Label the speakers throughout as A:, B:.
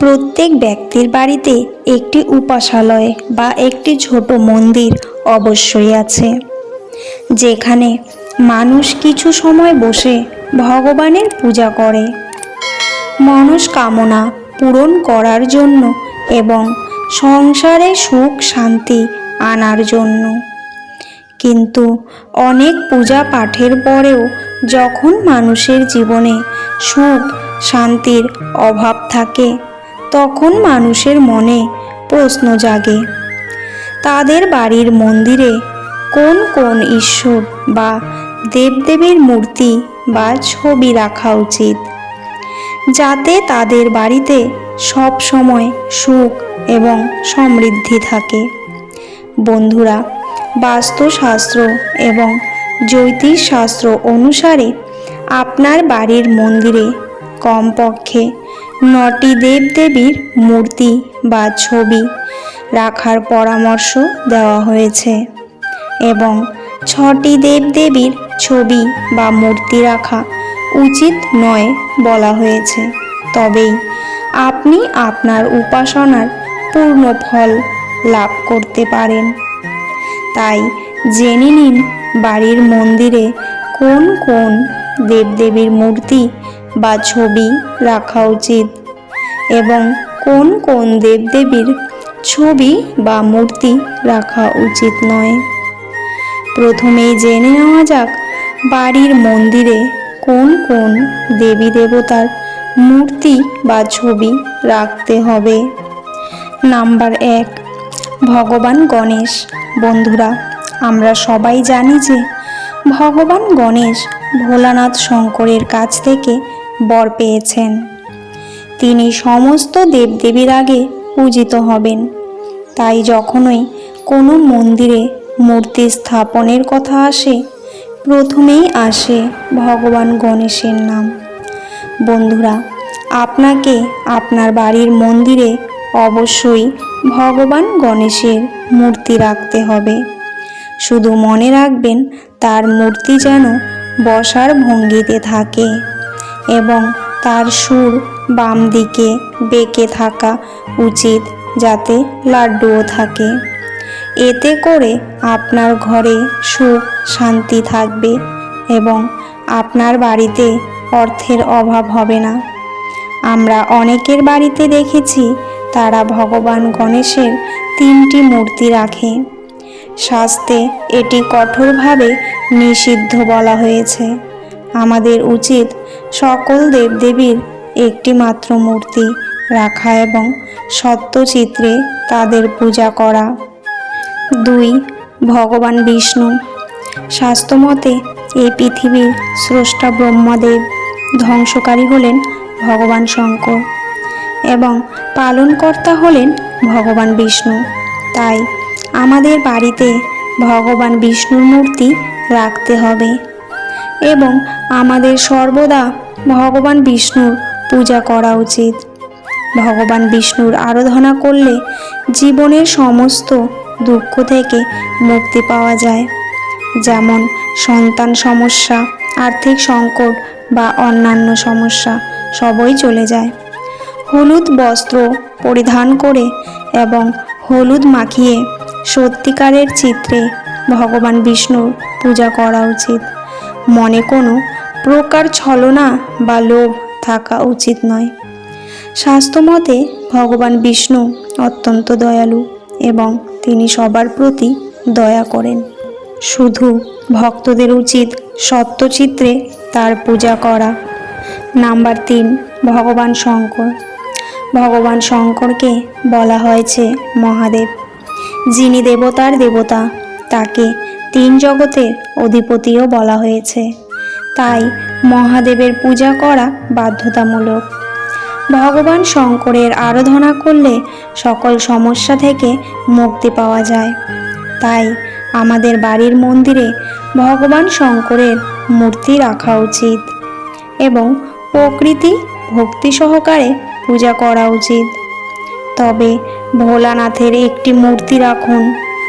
A: প্রত্যেক ব্যক্তির বাড়িতে একটি উপাসালয় বা একটি ছোট মন্দির অবশ্যই আছে, যেখানে মানুষ কিছু সময় বসে ভগবানের পূজা করে। মনস্কামনা পূরণ করার জন্য এবং সংসারে সুখ শান্তি আনার জন্য। কিন্তু অনেক পূজা পাঠের পরেও যখন মানুষের জীবনে সুখ শান্তির অভাব থাকে তখন মানুষের মনে প্রশ্ন জাগে, তাদের বাড়ির মন্দিরে কোন কোন ঈশ্বর বা দেবদেবীর মূর্তি বা ছবি রাখা উচিত? যাতে তাদের বাড়িতে সব সময় সুখ এবং সমৃদ্ধি থাকে। বন্ধুরা, বাস্তুশাস্ত্র এবং জ্যোতিষ শাস্ত্র অনুসারে আপনার বাড়ির মন্দিরে কমপক্ষে নটি দেবদেবীর মূর্তি বা ছবি রাখার পরামর্শ দেওয়া হয়েছে এবং ছটি দেবদেবীর ছবি বা মূর্তি রাখা উচিত নয় বলা হয়েছে। তবেই আপনি আপনার উপাসনার পূর্ণ ফল লাভ করতে পারেন। তাই জেনে নিন বাড়ির মন্দিরে কোন কোন দেবদেবীর মূর্তি বা ছবি রাখা উচিত। এবং কোন কোন দেবদেবীর ছবি বা মূর্তি রাখা উচিত নয়। প্রথমেই জেনে নেওয়া যাক বাড়ির মন্দিরে কোন কোন দেবী দেবতার মূর্তি বা ছবি রাখতে হবে। নাম্বার এক, ভগবান গণেশ। বন্ধুরা, আমরা সবাই জানি যে ভগবান গণেশ ভোলানাথ শঙ্করের কাছ থেকে বর পেয়েছেন। তিনি সমস্ত দেবদেবীর আগে পূজিত হবেন। তাই যখনই কোনো মন্দিরে মূর্তি স্থাপনের কথা আসে, প্রথমেই আসে ভগবান গণেশের নাম। বন্ধুরা, আপনাকে আপনার বাড়ির মন্দিরে অবশ্যই ভগবান গণেশের মূর্তি রাখতে হবে। শুধু মনে রাখবেন, তার মূর্তি যেন বসার ভঙ্গিতে থাকে। এবং তার সুর বাম দিকে বেঁকে থাকা উচিত যাতে লাড্ডুও থাকে। এতে করে আপনার ঘরে সুখ, শান্তি থাকবে এবং আপনার বাড়িতে অর্থের অভাব হবে না। আমরা অনেকের বাড়িতে দেখেছি তারা ভগবান গণেশের তিনটি মূর্তি রাখে। শাস্তে এটি কঠোরভাবে নিষিদ্ধ বলা হয়েছে। আমাদের উচিত সকল দেবদেবীর একটি মাত্র মূর্তি রাখা এবং সত্যচিত্রে তাদের পূজা করা। দুই, ভগবান বিষ্ণু। শাস্ত্রমতে এই পৃথিবীর স্রষ্টা ব্রহ্মদেব ধ্বংসকারী হলেন ভগবান শঙ্কর এবং পালনকর্তা হলেন ভগবান বিষ্ণু। তাই আমাদের বাড়িতে ভগবান বিষ্ণুর মূর্তি রাখতে হবে এবং আমাদের সর্বদা ভগবান বিষ্ণুর পূজা করা উচিত। ভগবান বিষ্ণুর আরাধনা করলে জীবনের সমস্ত দুঃখ থেকে মুক্তি পাওয়া যায়। যেমন সন্তান সমস্যা, আর্থিক সংকট বা অন্যান্য সমস্যা সবই চলে যায়। হলুদ বস্ত্র পরিধান করে এবং হলুদ মাখিয়ে সত্যিকারের চিত্রে ভগবান বিষ্ণুর পূজা করা উচিত। মনে কোনো প্রকার ছলনা বা লোভ থাকা উচিত নয়। স্বাস্থ্যমতে ভগবান বিষ্ণু অত্যন্ত দয়ালু এবং তিনি সবার প্রতি দয়া করেন। শুধু ভক্তদের উচিত সত্যচিত্রে তার পূজা করা। নাম্বার তিন, ভগবান শঙ্কর। ভগবান শঙ্করকে বলা হয়েছে মহাদেব। যিনি দেবতার দেবতা, তাকে তিন জগতের অধিপতিও বলা হয়েছে। তাই মহাদেবের পূজা করা বাধ্যতামূলক। ভগবান শঙ্করের আরাধনা করলে সকল সমস্যা থেকে মুক্তি পাওয়া যায়। তাই আমাদের বাড়ির মন্দিরে ভগবান শঙ্করের মূর্তি রাখা উচিত এবং প্রকৃতি ভক্তি সহকারে পূজা করা উচিত। তবে ভোলানাথের একটি মূর্তি রাখুন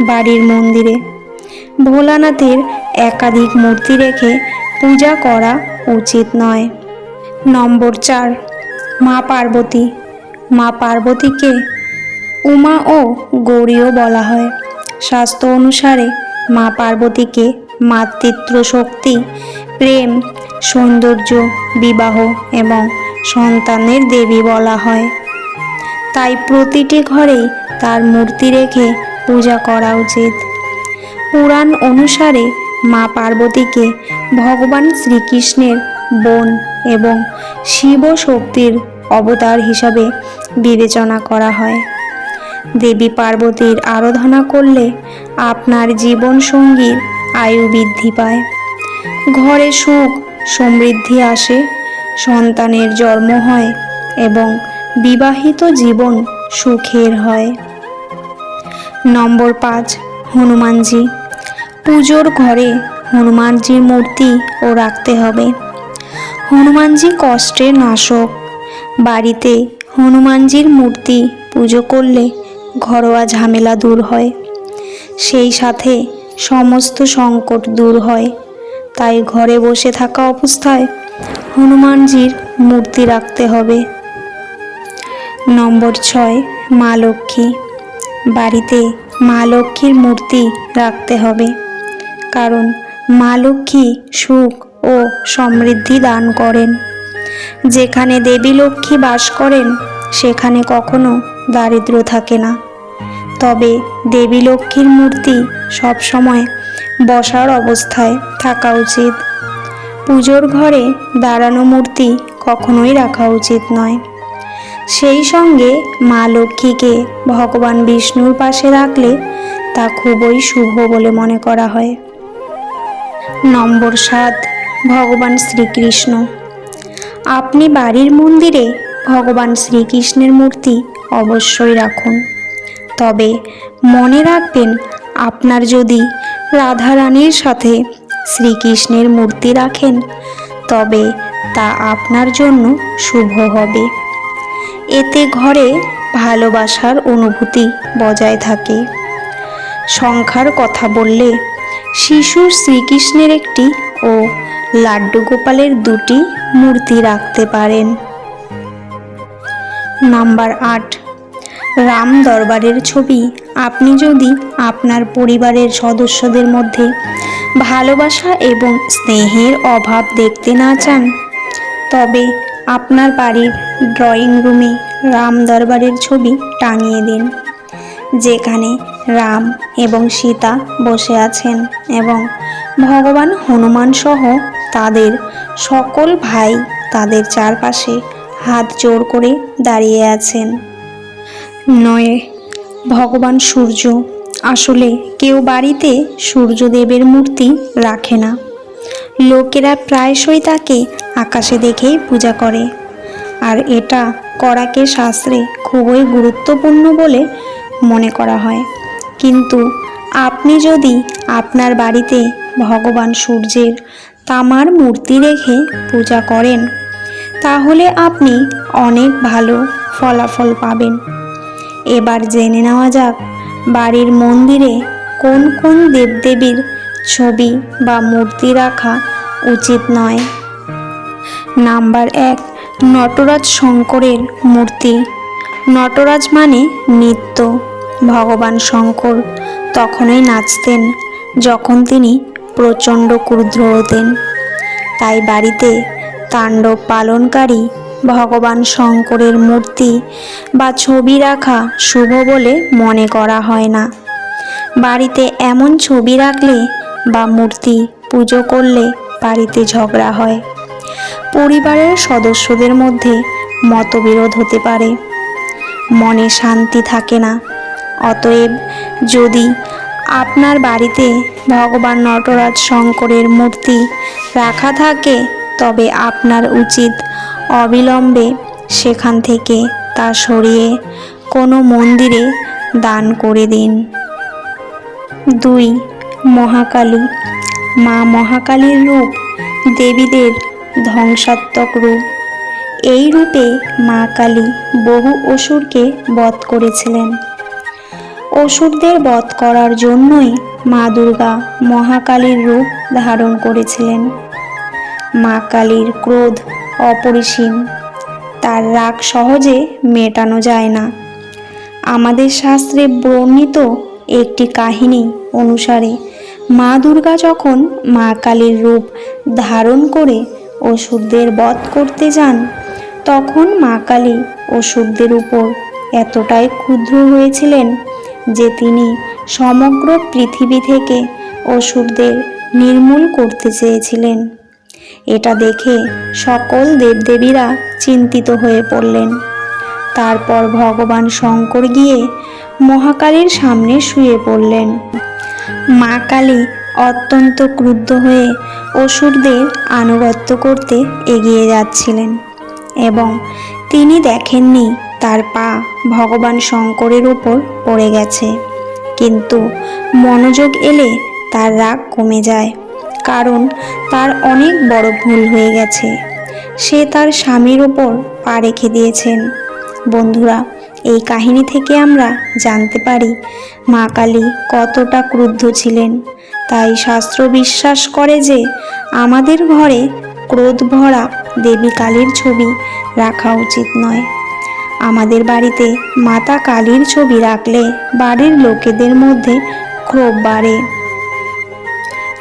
A: বাড়ির মন্দিরে। ভোলানাথের একাধিক মূর্তি রেখে পূজা করা উচিত নয়। নম্বর চার, মা পার্বতী। মা পার্বতীকে উমা ও গৌরীও বলা হয়। শাস্ত্র অনুসারে মা পার্বতীকে মাতৃত্ব শক্তি প্রেম, সৌন্দর্য, বিবাহ এবং সন্তানের দেবী বলা হয়। তাই প্রতিটি ঘরেই তার মূর্তি রেখে পূজা করা উচিত। পুরাণ অনুসারে মা পার্বতীকে ভগবান শ্রীকৃষ্ণের বোন এবং শিব শক্তির অবতার হিসাবে বিবেচনা করা হয়। দেবী পার্বতীর আরাধনা করলে আপনার জীবন সঙ্গীর আয়ু বৃদ্ধি পায়। ঘরে সুখ সমৃদ্ধি আসে, সন্তানের জন্ম হয় এবং বিবাহিত জীবন সুখের হয়। নম্বর পাঁচ, হনুমানজি। পুজোর ঘরে হনুমানজির মূর্তি ও রাখতে হবে। হনুমানজি কষ্টের নাশক। বাড়িতে হনুমানজির মূর্তি পুজো করলে ঘরোয়া ঝামেলা দূর হয়। সেই সাথে সমস্ত সংকট দূর হয়। তাই ঘরে বসে থাকা অবস্থায় হনুমানজির মূর্তি রাখতে হবে। নম্বর ছয়, মা লক্ষ্মী। বাড়িতে মা লক্ষ্মীর মূর্তি রাখতে হবে। কারণ মা লক্ষ্মী সুখ ও সমৃদ্ধি দান করেন। যেখানে দেবী লক্ষ্মী বাস করেন, সেখানে কখনো দারিদ্র থাকে না। তবে দেবী লক্ষ্মীর মূর্তি সবসময় বসার অবস্থায় থাকা উচিত। পুজোর ঘরে দাঁড়ানো মূর্তি কখনোই রাখা উচিত নয়। সেই সঙ্গে মা লক্ষ্মীকে ভগবান বিষ্ণুর পাশে রাখলে তা খুবই শুভ বলে মনে করা হয়। নম্বর সাত, ভগবান শ্রীকৃষ্ণ। আপনি বাড়ির মন্দিরে ভগবান শ্রীকৃষ্ণের মূর্তি অবশ্যই রাখুন। তবে মনে রাখবেন, আপনার যদি রাধারানীর সাথে শ্রীকৃষ্ণের মূর্তি রাখেন, তবে তা আপনার জন্য শুভ হবে। এতে ঘরে ভালোবাসার অনুভূতি বজায় থাকে। সংখ্যার কথা বললে শিশুর শ্রীকৃষ্ণের একটি ও লাড্ডু গোপালের দুটি মূর্তি রাখতে পারেন। নাম্বার আট, রাম দরবারের ছবি। আপনি যদি আপনার পরিবারের সদস্যদের মধ্যে ভালোবাসা এবং স্নেহের অভাব দেখতে না চান, তবে আপনার বাড়ির ড্রয়িং রুমে রাম দরবারের ছবি টাঙিয়ে দিন। যেখানে রাম এবং সীতা বসে আছেন এবং ভগবান হনুমান সহ তাদের সকল ভাই তাদের চারপাশে হাত জোর করে দাঁড়িয়ে আছেন। নয়, ভগবান সূর্য, আসলে কেউ বাড়িতে সূর্যদেবের মূর্তি রাখে না। লোকেরা প্রায়শই তাকে আকাশে দেখেই পূজা করে। আর এটা করাকে শাস্ত্রে খুবই গুরুত্বপূর্ণ বলে মনে করা হয়। কিন্তু আপনি যদি আপনার বাড়িতে ভগবান সূর্যের তামার মূর্তি রেখে পূজা করেন, তাহলে আপনি অনেক ভালো ফলাফল পাবেন। এবার জেনে নেওয়া যাক বাড়ির মন্দিরে কোন কোন দেবদেবীর ছবি বা মূর্তি রাখা উচিত নয়। নাম্বার এক, নটরাজ শঙ্করের মূর্তি। নটরাজ মানে নৃত্য। ভগবান শঙ্কর তখনই নাচতেন, যখন তিনি প্রচণ্ড ক্রুদ্ধ হতেন। তাই বাড়িতে তাণ্ডব পালনকারী ভগবান শঙ্করের মূর্তি বা ছবি রাখা শুভ বলে মনে করা হয় না। বাড়িতে এমন ছবি রাখলে বা মূর্তি পুজো করলে বাড়িতে ঝগড়া হয়। পরিবারের সদস্যদের মধ্যে মতবিরোধ হতে পারে। মনে শান্তি থাকে না। অতএব যদি আপনার বাড়িতে ভগবান নটরাজ শঙ্করের মূর্তি রাখা থাকে, তবে আপনার উচিত অবিলম্বে সেখান থেকে তা সরিয়ে কোনো মন্দিরে দান করে দিন। দুই, মহাকালী। মা মহাকালীর রূপ দেবীদের ধ্বংসাত্মক রূপ। এই রূপে মা কালী বহু অসুরকে বধ করেছিলেন। অসুরদের বধ করার জন্যই মা দুর্গা মহাকালীর রূপ ধারণ করেছিলেন। মা কালীর ক্রোধ অপরিসীম, তার রাগ সহজে মেটানো যায় না। আমাদের শাস্ত্রে বর্ণিত একটি কাহিনী অনুসারে মা দুর্গা যখন মা কালীর রূপ ধারণ করে অসুরদের বধ করতে যান তখন মা কালী অসুরদের উপর এতটাই ক্ষুদ্র হয়েছিলেন যে তিনি সমগ্র পৃথিবী থেকে অসুরদের নির্মূল করতে চেয়েছিলেন। এটা দেখে সকল দেবদেবীরা চিন্তিত হয়ে পড়লেন। তারপর ভগবান শঙ্কর গিয়ে মহাকালীর সামনে শুয়ে পড়লেন। মা কালী অত্যন্ত ক্রুদ্ধ হয়ে অসুরদের আনুগত্য করতে এগিয়ে যাচ্ছিলেন। এবং তিনি দেখেননি তার পা ভগবান শঙ্করের উপর পড়ে গেছে। কিন্তু মনোযোগ এলে তার রাগ কমে যায়, কারণ তার অনেক বড় ভুল হয়ে গেছে। সে তার স্বামীর ওপর পা রেখে দিয়েছেন। বন্ধুরা, এই কাহিনী থেকে আমরা জানতে পারি মা কালী কতটা ক্রুদ্ধ ছিলেন। তাই শাস্ত্র বিশ্বাস করে যে আমাদের ঘরে ক্রোধ ভরা দেবী কালীর ছবি রাখা উচিত নয়। আমাদের বাড়িতে মাতা কালীর ছবি রাখলে বাড়ির লোকেদের মধ্যে ক্ষোভ বাড়ে।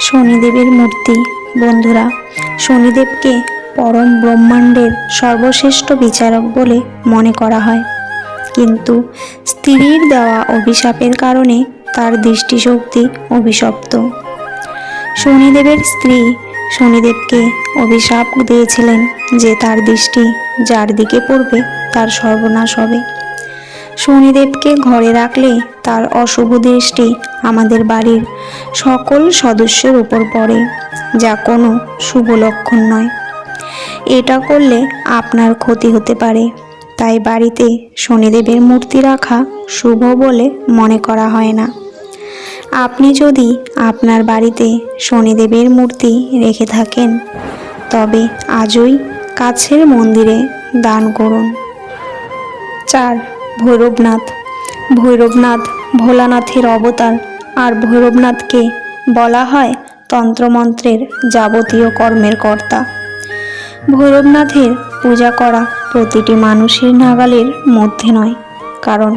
A: শনিদেবের মূর্তি, বন্ধুরা, শনিদেবকে পরম ব্রহ্মাণ্ডের সর্বশ্রেষ্ঠ বিচারক বলে মনে করা হয়। কিন্তু স্ত্রীর দেওয়া অভিশাপের কারণে তার দৃষ্টিশক্তি অভিশপ্ত। শনিদেবের স্ত্রী শনিদেবকে অভিশাপ দিয়েছিলেন যে তার দৃষ্টি যার দিকে পড়বে তার সর্বনাশ হবে। শনিদেবকে ঘরে রাখলে তার অশুভ দৃষ্টি আমাদের বাড়ির সকল সদস্যের উপর পড়ে, যা কোনো শুভ লক্ষণ নয়। এটা করলে আপনার ক্ষতি হতে পারে। তাই বাড়িতে শনিদেবের মূর্তি রাখা শুভ বলে মনে করা হয় না। আপনি যদি আপনার বাড়িতে শনিদেবের মূর্তি রেখে থাকেন, তবে আজই কাছের মন্দিরে দান করুন। চার, ভৈরবনাথ। ভৈরবনাথ ভোলানাথের অবতার, আর ভৈরবনাথকে বলা হয় তন্ত্রমন্ত্রের যাবতীয় কর্মের কর্তা। ভৈরবনাথের পূজা করা প্রতিটি মানুষের নাগালের মধ্যে নয়, কারণ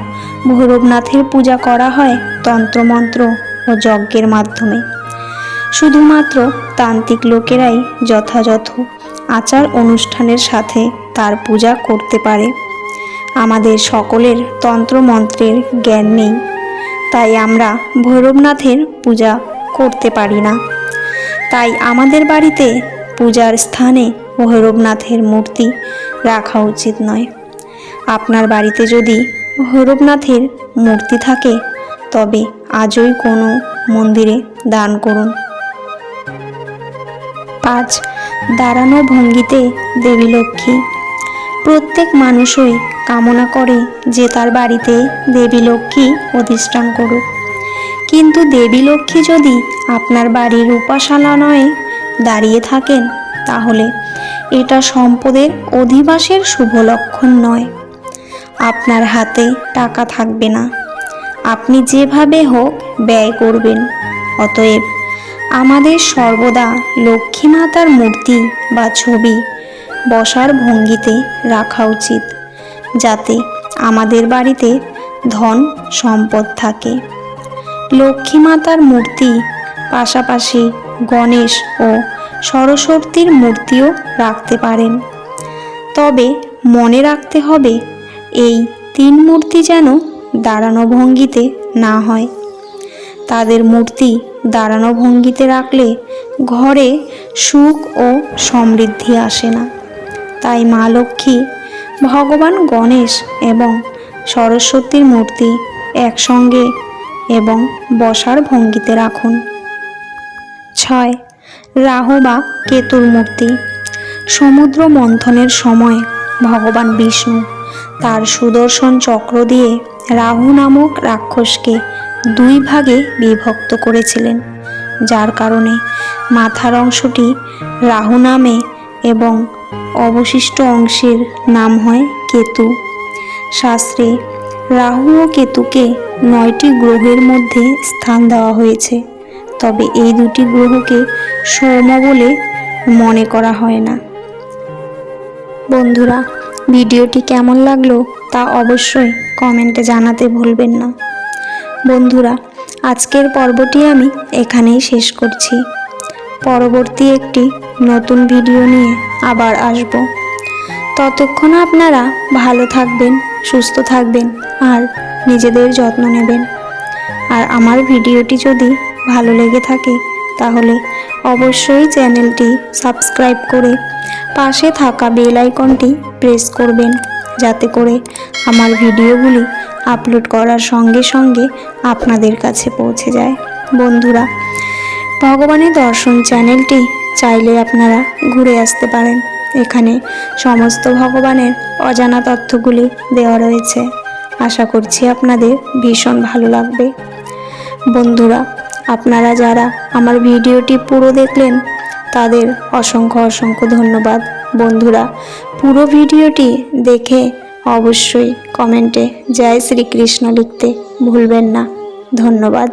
A: ভৈরবনাথের পূজা করা হয় তন্ত্রমন্ত্র ও যজ্ঞের মাধ্যমে। শুধুমাত্র তান্ত্রিক লোকেরাই যথাযথ আচার অনুষ্ঠানের সাথে তার পূজা করতে পারে। আমাদের সকলের তন্ত্রমন্ত্রের জ্ঞান নেই, তাই আমরা ভৈরবনাথের পূজা করতে পারি না। তাই আমাদের বাড়িতে পূজার স্থানে ভৈরবনাথের মূর্তি রাখা উচিত নয়। আপনার বাড়িতে যদি ভৈরবনাথের মূর্তি থাকে তবে আজই কোনো মন্দিরে দান করুন। পাঁচ, দাঁড়ানো ভঙ্গিতে দেবী লক্ষ্মী। প্রত্যেক মানুষই কামনা করে যে তার বাড়িতে দেবী লক্ষ্মী অধিষ্ঠান করুক। কিন্তু দেবী লক্ষ্মী যদি আপনার বাড়ির উপাসনালয়ে দাঁড়িয়ে থাকেন, তাহলে এটা সম্পদের অধিবাসের শুভ লক্ষণ নয়। আপনার হাতে টাকা থাকবে না। আপনি যেভাবে হোক ব্যয় করবেন। অতএব আমাদের সর্বদা লক্ষ্মী মাতার মূর্তি বা ছবি বসার ভঙ্গিতে রাখা উচিত, যাতে আমাদের বাড়িতে ধন সম্পদ থাকে। লক্ষ্মী মাতার মূর্তি পাশাপাশি গণেশ ও সরস্বতীর মূর্তিও রাখতে পারেন। তবে মনে রাখতে হবে, এই তিন মূর্তি যেন দাঁড়ানো ভঙ্গিতে না হয়। তাদের মূর্তি দাঁড়ানো ভঙ্গিতে রাখলে ঘরে সুখ ও সমৃদ্ধি আসে না। তাই মা লক্ষ্মী, ভগবান গণেশ এবং সরস্বতীর মূর্তি একসঙ্গে এবং বসার ভঙ্গিতে রাখুন। ছয়, রাহু বা কেতুর মূর্তি। সমুদ্র মন্থনের সময় ভগবান বিষ্ণু তার সুদর্শন চক্র দিয়ে রাহু নামক রাক্ষসকে দুই ভাগে বিভক্ত করেছিলেন, যার কারণে মাথার অংশটি রাহু নামে এবং অবশিষ্ট অংশের নাম হয় কেতু। শাস্ত্রে রাহু ও কেতুকে নয়টি গ্রহের মধ্যে স্থান দেওয়া হয়েছে, তবে এই দুটি গ্রহকে সৌম বলে মনে করা হয় না। বন্ধুরা, ভিডিওটি কেমন লাগল তা অবশ্যই কমেন্টে জানাতে ভুলবেন না। বন্ধুরা, আজকের পর্বটি আমি এখানেই শেষ করছি। পরবর্তী একটি নতুন ভিডিও নিয়ে আবার আসব। ততক্ষণ আপনারা ভালো থাকবেন, সুস্থ থাকবেন আর নিজেদের যত্ন নেবেন। আর আমার ভিডিওটি যদি ভালো লেগে থাকে, তাহলে অবশ্যই চ্যানেলটি সাবস্ক্রাইব করে পাশে থাকা বেল আইকনটি প্রেস করবেন। যাতে করে আমার ভিডিওগুলি আপলোড করার সঙ্গে সঙ্গে আপনাদের কাছে পৌঁছে যায়। বন্ধুরা, ভগবানের দর্শন চ্যানেলটি চাইলে আপনারা ঘুরে আসতে পারেন। এখানে সমস্ত ভগবানের অজানা তথ্যগুলি দেওয়া রয়েছে। আশা করছি আপনাদের ভীষণ ভালো লাগবে। বন্ধুরা, আপনারা যারা আমার ভিডিওটি পুরো দেখলেন, তাদের অসংখ্য অসংখ্য ধন্যবাদ। বন্ধুরা পুরো ভিডিওটি দেখে অবশ্যই কমেন্টে জয় শ্রীকৃষ্ণ লিখতে ভুলবেন না। ধন্যবাদ।